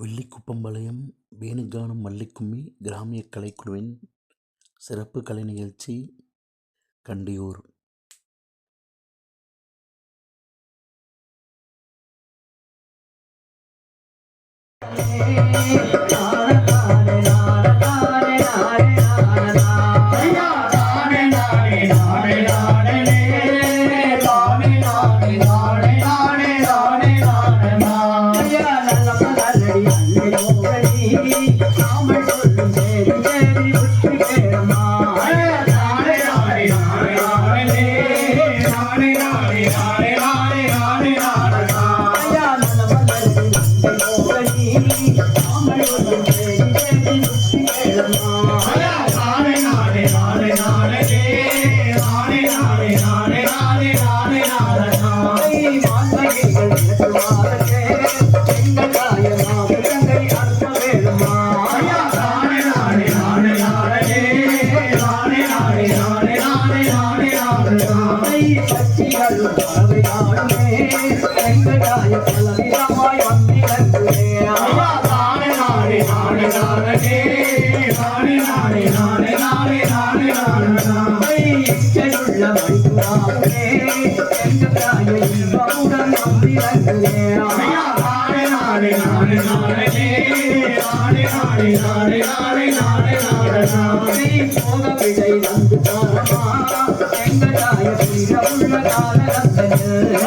வெள்ளிக்குப்பம்பாளையம் வேணுகானம் மல்லிக்கும்மி கிராமிய கலைக்குழுவின் சிறப்பு கலை நிகழ்ச்சி கண்டியூர்.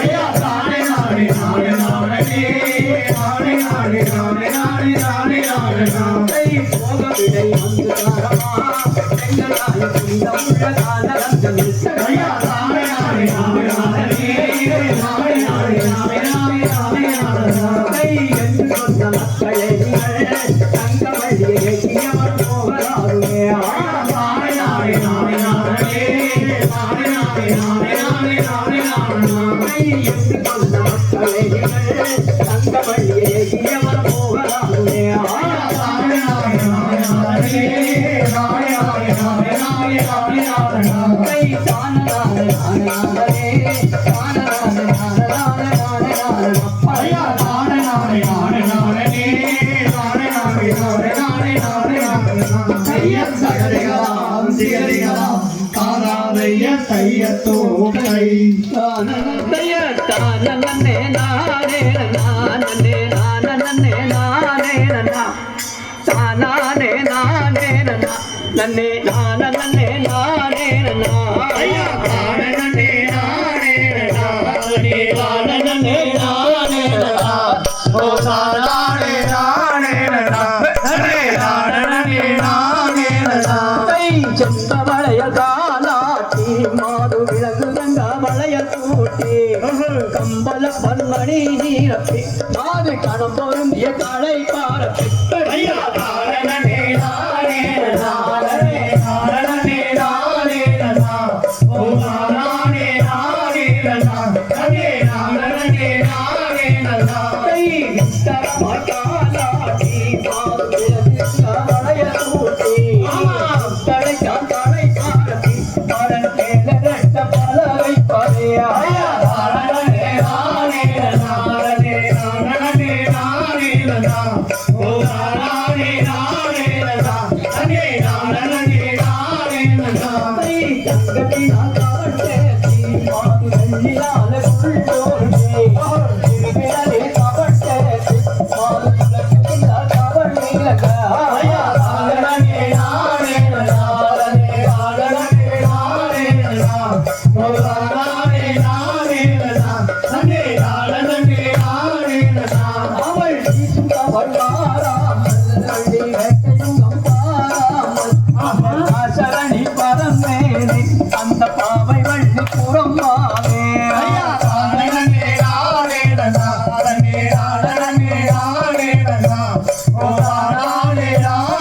Obrigado. நன்னே நான நன்னே நானே நன்னே. நானே நானே ஓ நானே சொந்த வளையல் காலாட்டி மாடு விலகு ரங்க வளையல் கூட்டி கம்பள பன்மணி நீரப்பி மாது கணம் பொருந்திய களை பாரப்பி Thank you. रसा ओ राम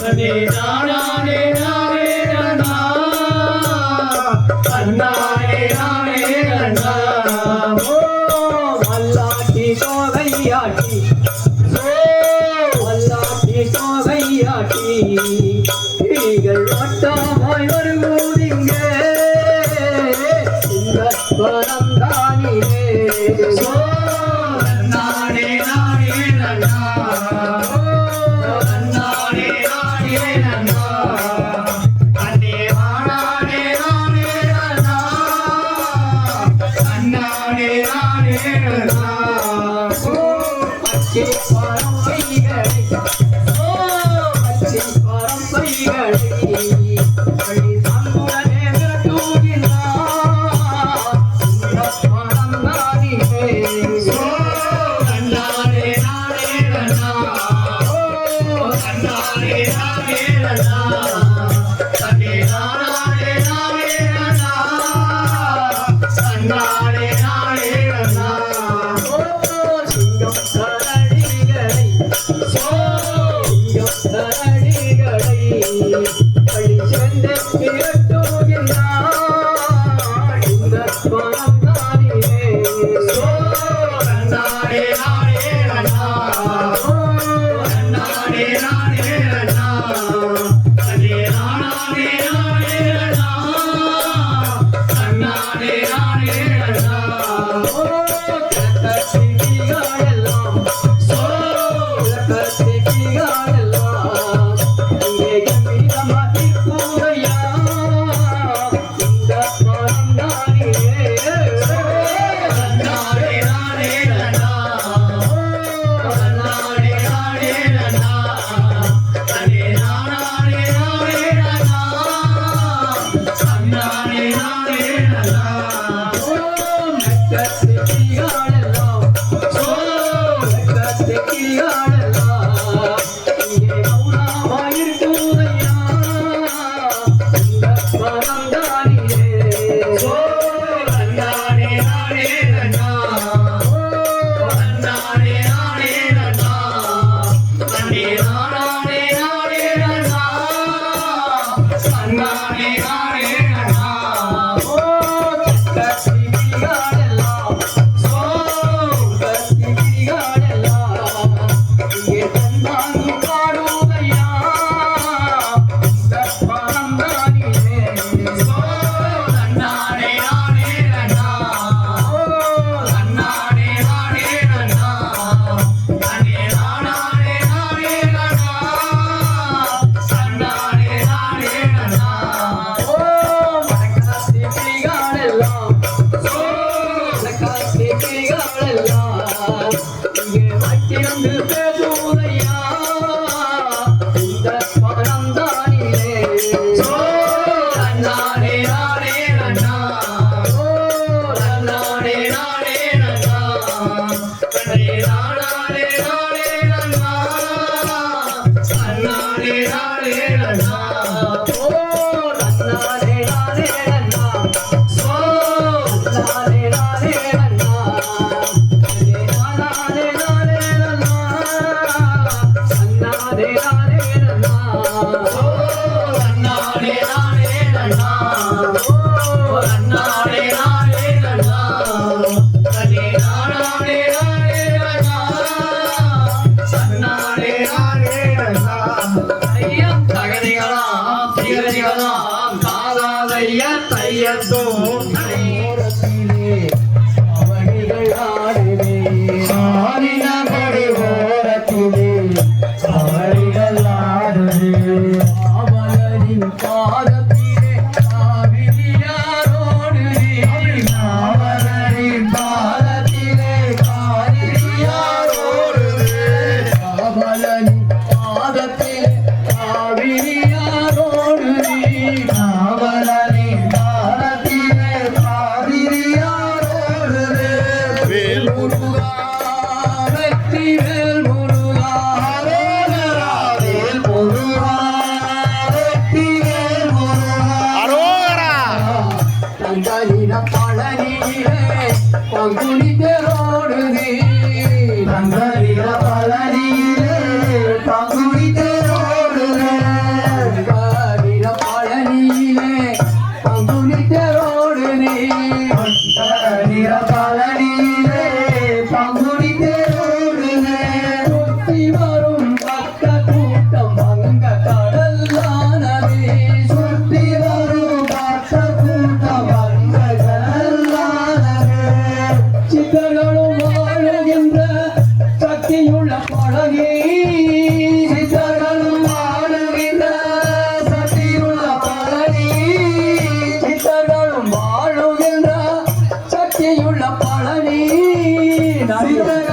தன்னே நானே நாளே காதாதைய தையத்தோ ஓரத்திலே Thank you.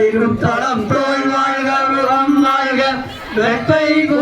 தளம் தோல் வாழ்க முகம் வாழ்க வெப்பை கூ